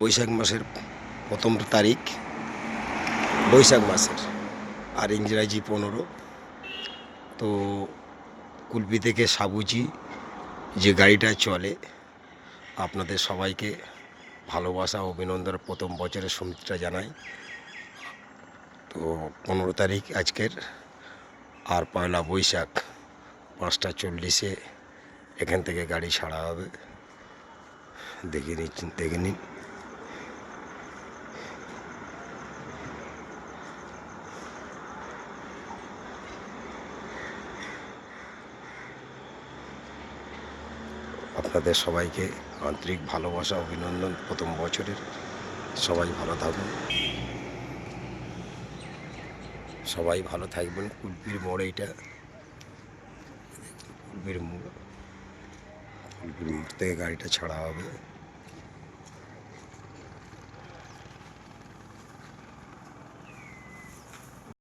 বৈশাখ মাসের প্রথম তারিখ, বৈশাখ মাসের, আর ইংরাজি পনেরো। তো কুলপি থেকে সাবুজি যে গাড়িটা চলে, আপনাদের সবাইকে ভালোবাসা অভিনন্দন। প্রথম বছরের শুভেচ্ছা জানাই। তো পনেরো তারিখ আজকের, আর পয়লা বৈশাখ, পাঁচটা চল্লিশে এখান থেকে গাড়ি ছাড়া হবে। দেখে নিচ্ছেন দেখে নিন। আপনাদের সবাইকে আন্তরিক ভালোবাসা, অভিনন্দন। প্রথম বছরের সবাই ভালো থাকুন। সবাই ভালো থাকবেন। কুলপির মোড় এইটা। কুলপির মোড়। কুলপির মোড় থেকে গাড়িটা ছাড়া হবে।